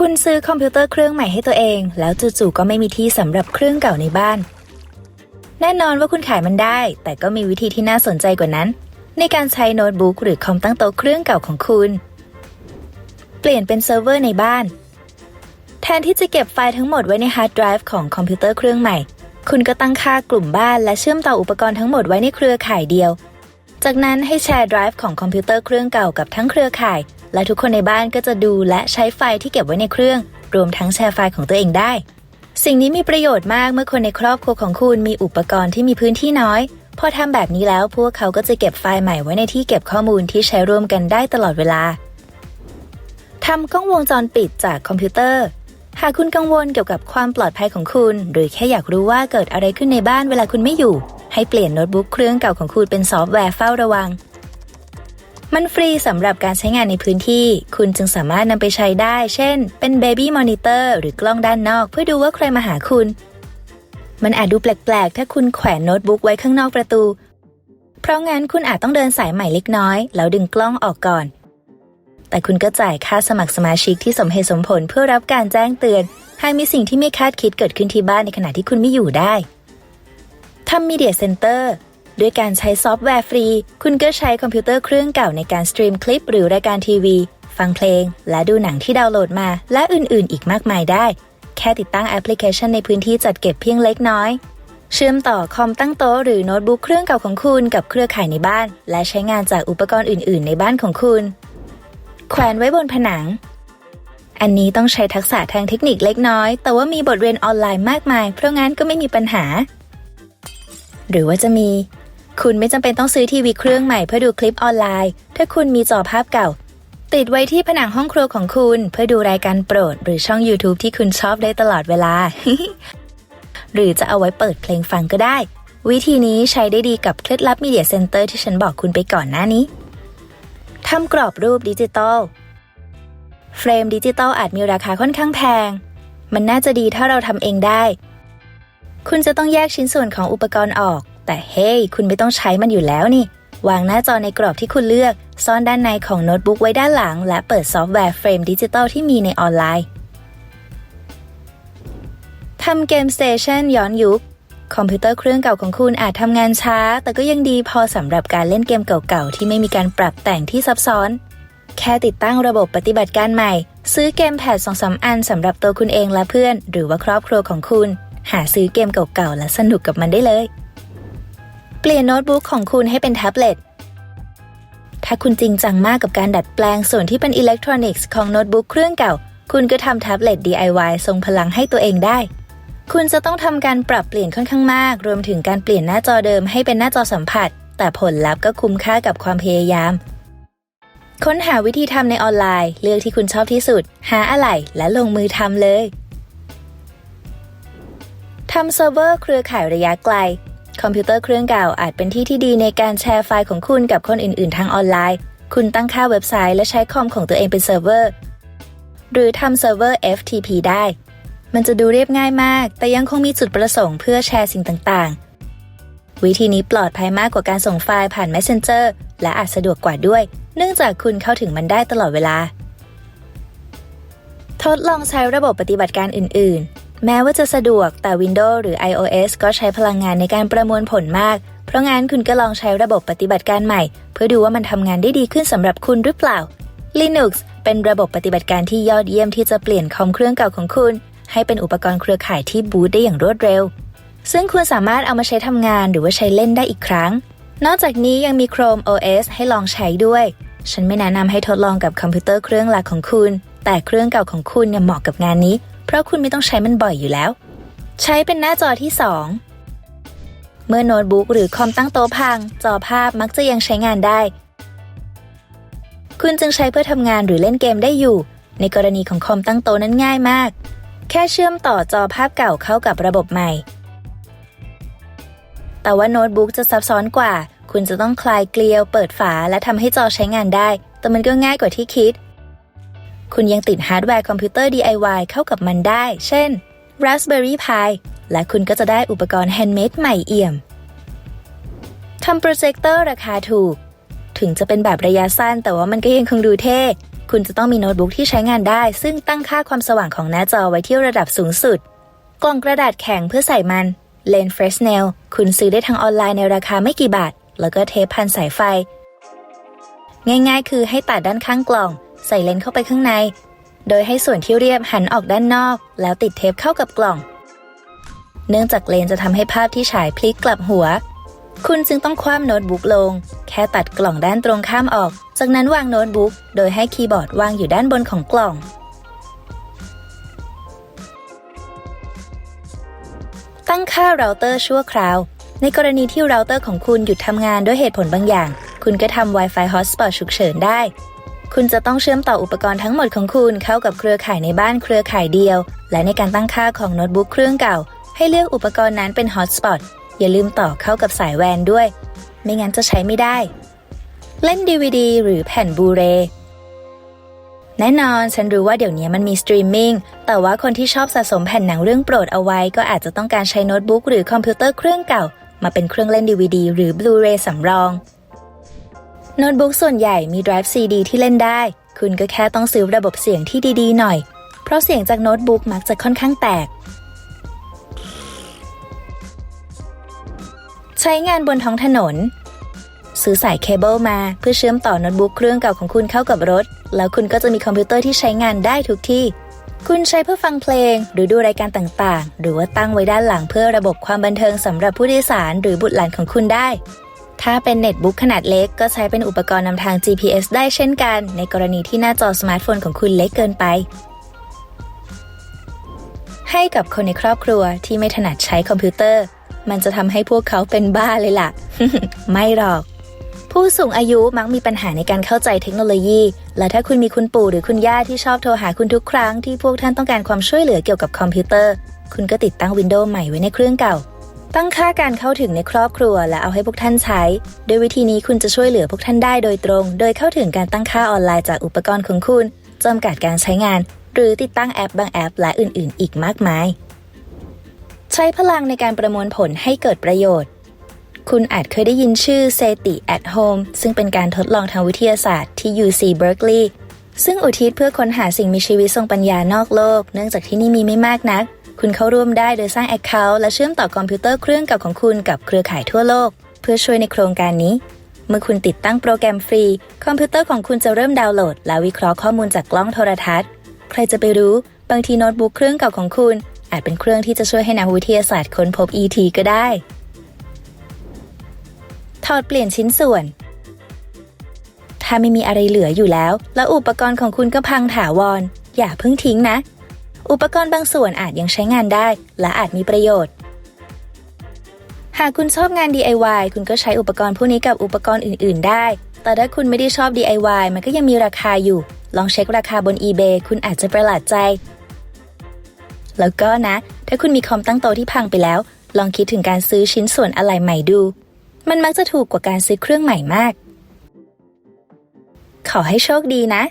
คุณซื้อคอมพิวเตอร์เครื่องใหม่ให้ตัวเอง แล้วจู่ๆก็ไม่มีที่สำหรับเครื่องเก่าในบ้าน แน่นอนว่าคุณขายมันได้ แต่ก็มีวิธีที่น่าสนใจกว่านั้น ในการใช้โน้ตบุ๊กหรือคอมตั้งโต๊ะเครื่องเก่าของคุณ เปลี่ยนเป็นเซิร์ฟเวอร์ในบ้าน แทนที่จะเก็บไฟล์ทั้งหมดไว้ในฮาร์ดไดรฟ์ของคอมพิวเตอร์เครื่องใหม่ คุณก็ตั้งค่ากลุ่มบ้านและเชื่อมต่ออุปกรณ์ทั้งหมดไว้ในเครือข่ายเดียว จากนั้นให้แชร์ไดรฟ์ของคอมพิวเตอร์เครื่องเก่ากับทั้งเครือข่ายและทุกคนในบ้านก็จะดูและใช้ไฟที่เก็บไว้ในเครื่อง รวมทั้งแชร์ไฟล์ของตัวเองได้ สิ่งนี้มีประโยชน์มากเมื่อคนในครอบครัวของคุณมีอุปกรณ์ที่มีพื้นที่น้อย พอทำแบบนี้แล้วพวกเขาก็จะเก็บไฟล์ใหม่ไว้ในที่เก็บข้อมูลที่ใช้ร่วมกันได้ตลอดเวลาทำกล้องวงจรปิดจากคอมพิวเตอร์ หากคุณกังวลเกี่ยวกับความปลอดภัยของคุณ หรือแค่อยากรู้ว่าเกิดอะไรขึ้นในบ้านเวลาคุณไม่อยู่ ให้เปลี่ยนโน้ตบุ๊กเครื่องเก่าของคุณเป็นซอฟต์แวร์เฝ้าระวัง มันฟรีสำหรับการใช้งานในพื้นที่ คุณจึงสามารถนำไปใช้ได้ เช่น เป็น Baby Monitor หรือกล้องด้านนอก เพื่อดูว่าใครมาหาคุณ มันอาจดูแปลกๆ ถ้าคุณแขวนโน้ตบุ๊กไว้ข้างนอกประตู เพราะงั้นคุณอาจต้องเดินสายใหม่เล็กน้อย แล้วดึงกล้องออกก่อน แต่คุณก็จ่ายค่าสมัครสมาชิกที่สมเหตุสมผลเพื่อรับการแจ้งเตือน หากมีสิ่งที่ไม่คาดคิดเกิดขึ้นที่บ้านในขณะที่คุณไม่อยู่ได้ทำ Media Center ด้ ด้วยการใช้ซอฟต์แวร์ฟรี คุณก็ใช้คอมพิวเตอร์เครื่องเก่าในการสตรีมคลิปหรือรายการทีวี ฟังเพลง และดูหนังที่ดาวน์โหลดมา และอื่นๆ อีกมากมายได้ แค่ติดตั้งแอปพลิเคชันในพื้นที่จัดเก็บเพียงเล็กน้อย เชื่อมต่อคอมตั้งโต๊ะหรือโน้ตบุ๊กเครื่องเก่าของคุณกับเครือข่ายในบ้าน และใช้งานจากอุปกรณ์อื่น ๆ ในบ้านของคุณ แขวนไว้บนผนังอันนี้ต้องใช้ทักษะทางเทคนิคเล็กน้อย แต่ว่ามีบทเรียนออนไลน์มากมาย เพราะงั้นก็ไม่มีปัญหา หรือว่าจะมี คุณไม่จำเป็นต้องซื้อทีวีเครื่องใหม่เพื่อดูคลิปออนไลน์ ถ้าคุณมีจอภาพเก่า ติดไว้ที่ผนังห้องครัวของคุณ เพื่อดูรายการโปรด หรือช่อง YouTube ที่คุณชอบได้ตลอดเวลา หรือจะเอาไว้เปิดเพลงฟังก็ได้ วิธีนี้ใช้ได้ดีกับเคล็ดลับ Media Center ที่ฉันบอกคุณไปก่อนหน้านี้ทำกรอบรูปดิจิตอลเฟรมดิจิตอลอาจมีราคาค่อนข้างแพง มันน่าจะดีถ้าเราทำเองได้ คุณจะต้องแยกชิ้นส่วนของอุปกรณ์ออก แต่เฮ้ยคุณไม่ต้องใช้มันอยู่แล้วนี่ วางหน้าจอในกรอบที่คุณเลือก ซ่อนด้านในของโน้ตบุ๊กไว้ด้านหลัง และเปิดซอฟต์แวร์เฟรมดิจิตอลที่มีในออนไลน์ทำเกมสเตชันย้อนยุค คอมพิวเตอร์เครื่องเก่าของคุณอาจทำงานช้า แต่ก็ยังดีพอสำหรับการเล่นเกมเก่าๆ ที่ไม่มีการปรับแต่งที่ซับซ้อน แค่ติดตั้งระบบปฏิบัติการใหม่ ซื้อเกมแพดสองสามอันสำหรับตัวคุณเองและเพื่อน หรือว่าครอบครัวของคุณ หาซื้อเกมเก่าๆ และสนุกกับมันได้เลย ปลี่ยนโน้ตบุ๊กของคุณให้เป็นแท็บเล็ต ถ้าคุณจริงจังมากกับการดัดแปลงส่วนที่เป็นอิเล็กทรอนิกส์ของโน้ตบุ๊กเครื่องเก่า คุณก็ทำแท็บเล็ต DIY ทรงพลังให้ตัวเองได้ คุณจะต้องทำการปรับเปลี่ยนค่อนข้างมาก รวมถึงการเปลี่ยนหน้าจอเดิมให้เป็นหน้าจอสัมผัส แต่ผลลัพธ์ก็คุ้มค่ากับความพยายาม ค้นหาวิธีทำในออนไลน์ เลือกที่คุณชอบที่สุด หาอะไหล่และลงมือทำเลยทำเซิร์ฟเวอร์เครือข่ายระยะไกล คอมพิวเตอร์เครื่องเก่าอาจเป็นที่ที่ดีในการแชร์ไฟล์ของคุณกับคนอื่น ๆ ทางออนไลน์ คุณตั้งค่าเว็บไซต์และใช้คอมของตัวเองเป็นเซิร์ฟเวอร์ หรือทำเซิร์ฟเวอร์ FTP ได้ มันจะดูเรียบง่ายมาก แต่ยังคงมีจุดประสงค์เพื่อแชร์สิ่งต่าง ๆ วิธีนี้ปลอดภัยมากกว่าการส่งไฟล์ผ่าน Messenger และอาจสะดวกกว่าด้วย เนื่องจากคุณเข้าถึงมันได้ตลอดเวลา ทดลองใช้ระบบปฏิบัติการอื่น ๆ แม้ว่าจะสะดวกแต่ Windows หรือ iOS ก็ใช้พลังงานในการประมวลผลมาก เพราะงั้นคุณก็ลองใช้ระบบปฏิบัติการใหม่ เพื่อดูว่ามันทำงานได้ดีขึ้นสำหรับคุณหรือเปล่า Linux เป็นระบบปฏิบัติการที่ยอดเยี่ยมที่จะเปลี่ยนคอมเครื่องเก่าของคุณ ให้เป็นอุปกรณ์เครือข่ายที่บูตได้อย่างรวดเร็ว ซึ่งคุณสามารถเอามาใช้ทำงานหรือว่าใช้เล่นได้อีกครั้ง นอกจากนี้ยังมี Chrome OS ให้ลองใช้ด้วย ฉันไม่แนะนำให้ทดลองกับคอมพิวเตอร์เครื่องหลักของคุณ แต่เครื่องเก่าของคุณเนี่ยเหมาะกับงานนี้ เพราะคุณไม่ต้องใช้มันบ่อยอยู่แล้ว ใช้เป็นหน้าจอที่ 2 เมื่อโน้ตบุ๊กหรือคอมตั้งโต๊ะพัง จอภาพมักจะยังใช้งานได้ คุณจึงใช้เพื่อทำงานหรือเล่นเกมได้อยู่ ในกรณีของคอมตั้งโต๊ะนั้นง่ายมาก แค่เชื่อมต่อจอภาพเก่าเข้ากับระบบใหม่ แต่ว่าโน้ตบุ๊กจะซับซ้อนกว่า คุณจะต้องคลายเกลียว เปิดฝาและทำให้จอใช้งานได้ แต่มันก็ง่ายกว่าที่คิด คุณยังติดฮาร์ดแวร์คอมพิวเตอร์ DIY เข้ากับมันได้ เช่น Raspberry Pi และคุณก็จะได้อุปกรณ์แฮนด์เมดใหม่เอี่ยม ทำโปรเจคเตอร์ราคาถูก ถึงจะเป็นแบบระยะสั้นแต่ว่ามันก็ยังคงดูเท่ คุณจะต้องมีโน้ตบุ๊กที่ใช้งานได้ ซึ่งตั้งค่าความสว่างของหน้าจอไว้ที่ระดับสูงสุด กล่องกระดาษแข็งเพื่อใส่มันเลนส์เฟรชเนลคุณซื้อได้ทางออนไลน์ในราคาไม่กี่บาท แล้วก็เทปพันสายไฟ ง่ายๆ คือให้ตัดด้านข้างกล่อง ใส่เลนส์เข้าไปข้างใน โดยให้ส่วนที่เรียบหันออกด้านนอก แล้วติดเทปเข้ากับกล่อง เนื่องจากเลนส์จะทำให้ภาพที่ฉายพลิกกลับหัว คุณจึงต้องคว่ำโน้ตบุ๊กลง แค่ตัดกล่องด้านตรงข้ามออก จากนั้นวางโน้ตบุ๊ก โดยให้คีย์บอร์ดวางอยู่ด้านบนของกล่อง ตั้งค่าเราเตอร์ชั่วคราว ในกรณีที่เราเตอร์ของคุณหยุดทำงานด้วยเหตุผลบางอย่าง คุณก็ทำ Wi-Fi Hotspot ฉุกเฉินได้ คุณจะต้องเชื่อมต่ออุปกรณ์ทั้งหมดของคุณเข้ากับเครือข่ายในบ้านเครือข่ายเดียว และในการตั้งค่าของโน้ตบุ๊กเครื่องเก่า ให้เลือกอุปกรณ์นั้นเป็น Hotspot อย่าลืมต่อเข้ากับสายแวนด้วย ไม่งั้นจะใช้ไม่ได้ เล่น DVD หรือแผ่นบูเรแน่นอน ฉันรู้ว่าเดี๋ยวนี้มันมีสตรีมมิ่ง แต่ว่าคนที่ชอบสะสมแผ่นหนังเรื่องโปรดเอาไว้ ก็อาจจะต้องการใช้โน้ตบุ๊กหรือคอมพิวเตอร์เครื่องเก่า มาเป็นเครื่องเล่น DVD หรือบลูเรย์สำรอง โน้ตบุ๊กส่วนใหญ่มี drive CD ที่เล่นได้ คุณก็แค่ต้องซื้อระบบเสียงที่ดีๆ หน่อย เพราะเสียงจากโน้ตบุ๊กมักจะค่อนข้างแตก ใช้งานบนท้องถนน ซื้อสายเคเบิลมาเพื่อเชื่อมต่อโน้ตบุ๊กเครื่องเก่าของคุณเข้ากับรถ แล้วคุณก็จะมีคอมพิวเตอร์ที่ใช้งานได้ทุกที่ คุณใช้เพื่อฟังเพลง หรือดูรายการต่างๆ หรือว่าตั้งไว้ด้านหลังเพื่อระบบความบันเทิงสำหรับผู้โดยสารหรือบุตรหลานของคุณได้ ถ้าเป็นเน็ตบุ๊กขนาดเล็กก็ใช้เป็นอุปกรณ์นำทาง GPS ได้เช่นกัน ในกรณีที่หน้าจอสมาร์ทโฟนของคุณเล็กเกินไป ให้กับคนในครอบครัวที่ไม่ถนัดใช้คอมพิวเตอร์ มันจะทำให้พวกเขาเป็นบ้าเลยล่ะ ไม่หรอก ผู้สูงอายุมักมีปัญหาในการเข้าใจเทคโนโลยี และถ้าคุณมีคุณปู่หรือคุณย่าที่ชอบโทรหาคุณทุกครั้งที่พวกท่านต้องการความช่วยเหลือเกี่ยวกับคอมพิวเตอร์ คุณก็ติดตั้งวินโดว์ใหม่ไว้ในเครื่องเก่า ตั้งค่าการเข้าถึงในครอบครัว และเอาให้พวกท่านใช้ โดยวิธีนี้คุณจะช่วยเหลือพวกท่านได้โดยตรง โดยเข้าถึงการตั้งค่าออนไลน์จากอุปกรณ์ของคุณจำกัดการใช้งาน หรือติดตั้งแอปบางแอป และอื่น ๆ อีกมากมาย ใช้พลังในการประมวลผลให้เกิดประโยชน์ คุณอาจเคยได้ยินชื่อ SETI at Home ซึ่งเป็นการทดลองทางวิทยาศาสตร์ที่ UC Berkeley ซึ่งอุทิศเพื่อค้นหาสิ่งมีชีวิตทรงปัญญานอกโลก เนื่องจากที่นี่มีไม่มากนัก คุณเข้าร่วมได้โดยสร้าง Account และเชื่อมต่อคอมพิวเตอร์เครื่องเก่าของคุณกับเครือข่ายทั่วโลก เพื่อช่วยในโครงการนี้ เมื่อคุณติดตั้งโปรแกรมฟรี คอมพิวเตอร์ของคุณจะเริ่มดาวน์โหลด และวิเคราะห์ข้อมูลจากกล้องโทรทัศน์ ใครจะไปรู้ บางทีโน้ตบุ๊กเครื่องเก่าของคุณ อาจเป็นเครื่องที่จะช่วยให้นักวิทยาศาสตร์ค้นพบ ET ก็ได้ ถอดเปลี่ยนชิ้นส่วนถ้าไม่มีอะไรเหลืออยู่แล้ว แล้วอุปกรณ์ของคุณก็พังถาวรอย่าเพิ่งทิ้งนะ อุปกรณ์บางส่วนอาจยังใช้งานได้ และอาจมีประโยชน์ หากคุณชอบงาน DIY คุณก็ใช้อุปกรณ์พวกนี้กับอุปกรณ์อื่น ๆ ได้ แต่ถ้าคุณไม่ได้ชอบ DIY มันก็ยังมีราคาอยู่ ลองเช็คราคาบน eBay คุณอาจจะประหลาดใจ แล้วก็นะ ถ้าคุณมีคอมตั้งโตะที่พังไปแล้ว ลองคิดถึงการซื้อชิ้นส่วนอะไรใหม่ดู มันมักจะถูกกว่าการซื้อเครื่องใหม่มาก ขอให้โชคดีนะ